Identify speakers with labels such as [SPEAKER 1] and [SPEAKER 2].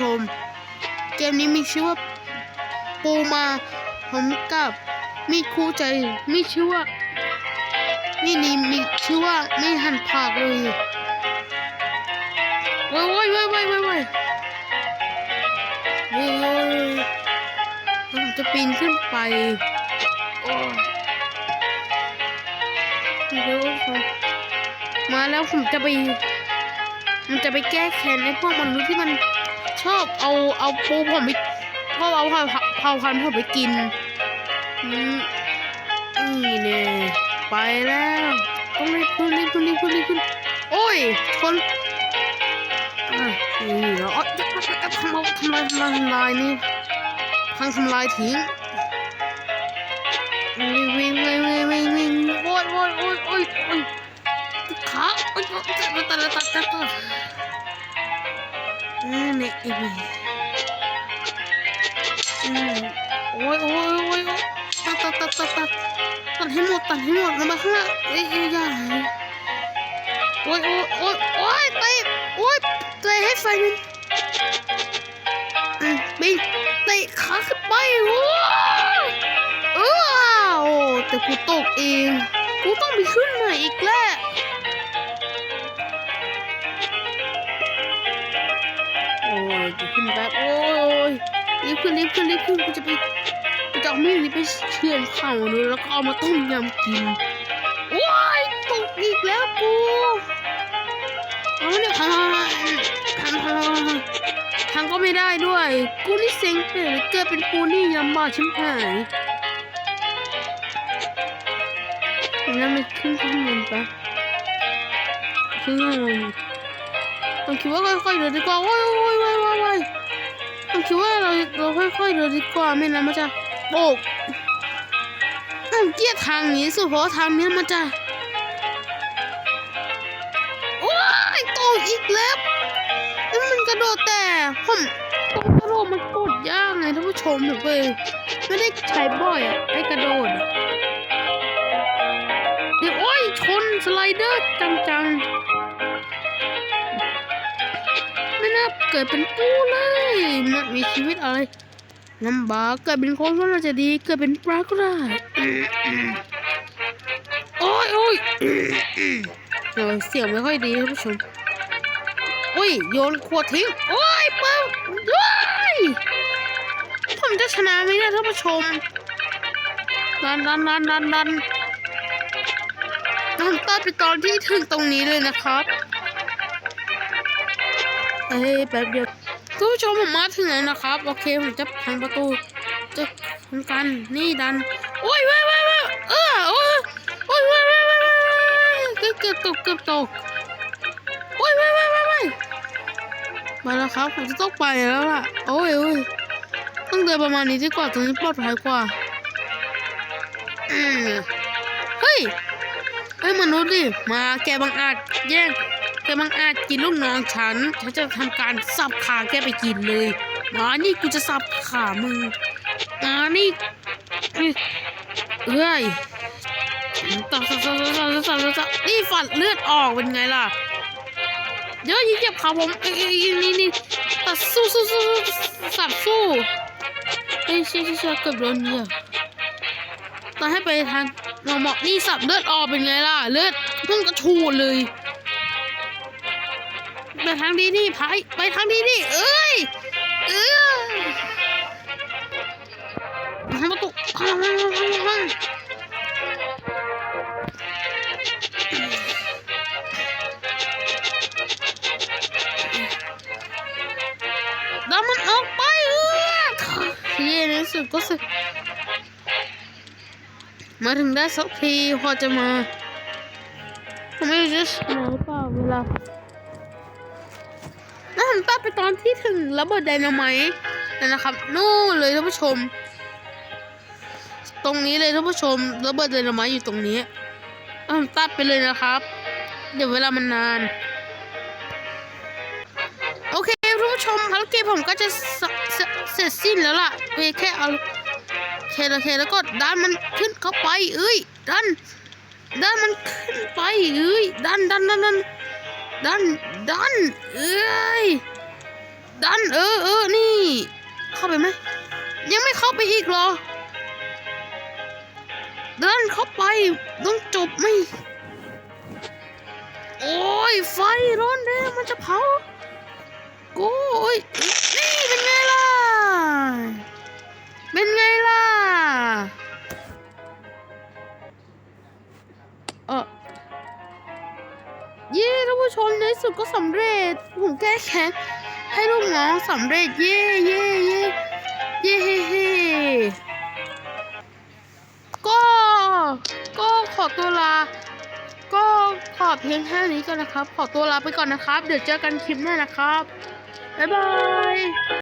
[SPEAKER 1] ชม เกมนี้มีชื่อว่าปูมาผมกับมีดคู่ใจมีชื่อว่านี่นี่มีชื่อว่าไม่หันผากเลยว้ายว้ายว้ายว้ายว้ายว้ายโอ้ยผมจะปีนขึ้นไปโอ้ยเดี๋ยวผมมาแล้วผมจะไป มันจะไปแก้แค้นไอ้พวกมนุษย์ที่มัน ชอบเอาเอาปูผมไปชอบเอาเผาเผาพันธุ์ผมไปกินอืมนี่เนี่ยไปแล้วต้องรีบขึ้นรีบขึ้นรีบขึ้นรีบขึ้นโอ้ยคนอะนี่เหรออ๋อจะจะทำเอาทำลายทำลายทำลายนี่พังทำลายทิ้งวิ่งวิ่งวิ่งวิ่งวิ่งวิ่งโอ้ยโอ้ยโอ้ยโอ้ยโอ้ยขาโอ้ยโอ้ยตัดตัดตัดตัดตัดอืมเนี่ยอีกอืมโอ้ยโอ้ยโอ้ยตัดตัดตัดตัดตัดตัดให้หมดตัดให้หมดแล้วมาข้างหน้าเอ้ยเอ้ยอย่าโอ้ยโอ้ยโอ้ยโอ้ยเตะโอ้ยเตะให้ไฟมันอืมบิงเตะขาขึ้นไปโอ้ยเออโอ้แต่กูตกเองกูต้องไปขึ้นใหม่อีกแล้ว โอ้ยจะขึ้นแป๊บโอ้ยรีบขึ้นรีบขึ้นรีบขึ้นกูจะไปกูจะเอามีดนี้ไปเชื่อนเข่าเลยแล้วก็เอามาต้มยำกินโอ้ยตกอีกแล้วกูเอาเนี่ยทางทางทางทางก็ไม่ได้ด้วย กูนี่เซ็งไปเลยเกิดเป็นกูนี่ลำบ้าชิบหายแล้วไม่ขึ้นข้างบนปะขึ้นข้างบนผมคิดว่าค่อยๆเดินดีกว่าโอ้ยโอ้ยโอ้ยโอ้ยโอ้ย ผมคิดว่าเราเราค่อยๆเดินดีกว่าไม่นั้นมันจะโบกผมเกลียดทางนี้สุดเพราะทางนี้มันจะโอ้ยตกอีกแล้วแล้วมันกระโดดแต่ผมผมกระโดดมันกดยากไงท่านผู้ชมผมเลยไม่ได้ใช้บ่อยอะไอ้กระโดดเดี๋ยวโอ้ยชนสไลเดอร์จังๆ เกิดเป็นปูเลยมันมีชีวิตอะไรลำบากเกิดเป็นคนก็น่าจะดี เกิดเป็นปลาก็ได้โอ้ยโอ้ยโอ้ยเสียงไม่ค่อยดีท่านผู้ชมโอ้ยโยนขวดทิ้งโอ้ยเปิ้ลด้วย ผมจะชนะไหมเนี่ยท่านผู้ชมดันดันดันดันดันผมตัดไปตอนที่ถึงตรงนี้เลยนะครับ เอ้ยแป๊บเดียวคุณผู้ชมผมมาถึงแล้วนะครับ โอเคผมจะพังประตูจะทำกันนี่ดัน โอ้ยว้ยว้ยว้ยเออโอ้ยโอ้ยว้ายว้ายว้ายว้ยเกือบเกือบตกเกือบตกโอ้ยว้ายว้ยว้ายว้ยมาแล้วครับผมจะต้องไปแล้วล่ะโอ้ยโอ้ยต้องเดินประมาณนี้ดีกว่าตรงนี้ปลอดภัยกว่าอืมเฮ้ยเฮ้ยมนุษย์ดิมาแกบังอาจแย่ง แกบังอาจกินลูกน้องฉัน ฉันจะทำการสับขาแกไปกินเลยมานี่กูจะสับขามึงมานี่เฮ้ยเอ้ยตับสับสับสับสับสับสับนี่ฝันเลือดออกเป็นไงล่ะเดี๋ยวยิงเจ็บขาผมเอ้นี่นี่ตัดสู้สู้สู้สับสู้เฮ้ยเชี่ยเชี่ยเกือบโดนเนี่ยตอนให้ไปทางหมอหมอนี่สับเลือดออกเป็นไงล่ะ เลือดพุ่งกระชูเลย ไปทางดีนี่พายไปทางดีนี่เอ้ยเอ้ยทางประตูห้างห้างห้างห้างห้างดันมันออกไปเออเย้ในที่สุดก็สึกมาถึงได้สักทีพอจะมาทำไมจะชนะหรือเปล่าเวลา แล้วผมตัดไปตอนที่ถึงระเบิดไดนาไมต์นะครับนู่นเลยท่านผู้ชม ตรงนี้เลยท่านผู้ชมระเบิดไดนาไมต์อยู่ตรงนี้แล้วผมตัดไปเลยนะครับ เดี๋ยวเวลามันนาน โอเคท่านผู้ชมภารกิจผมก็จะเสเสร็จสิ้นแล้วล่ะเพียงแค่เอาเคโอเคแล้วก็ดันมันขึ้นเข้าไป เอ้ยดันดันมันขึ้นไปเอ้ยดันดันดันดัน ดัน ดัน เอ้ย ดัน เออเออนี่ เข้าไปไหม ยังไม่เข้าไปอีกเหรอเดินเข้าไป ต้องจบไหม โอ้ย ไฟร้อนแล้วมันจะเผาโอ้ย เย้ท่านผู้ชมในสุดก็สำเร็จ ผมแก้แค้นให้ลูกน้องสำเร็จ เย้เย้เย้เย้เฮ้เฮก็ ก็ขอตัวลา ก็ขอเพียงแค่นี้ก่อนนะครับ ขอตัวลาไปก่อนนะครับ เดี๋ยวเจอกันคลิปหน้านะครับ บ๊ายบาย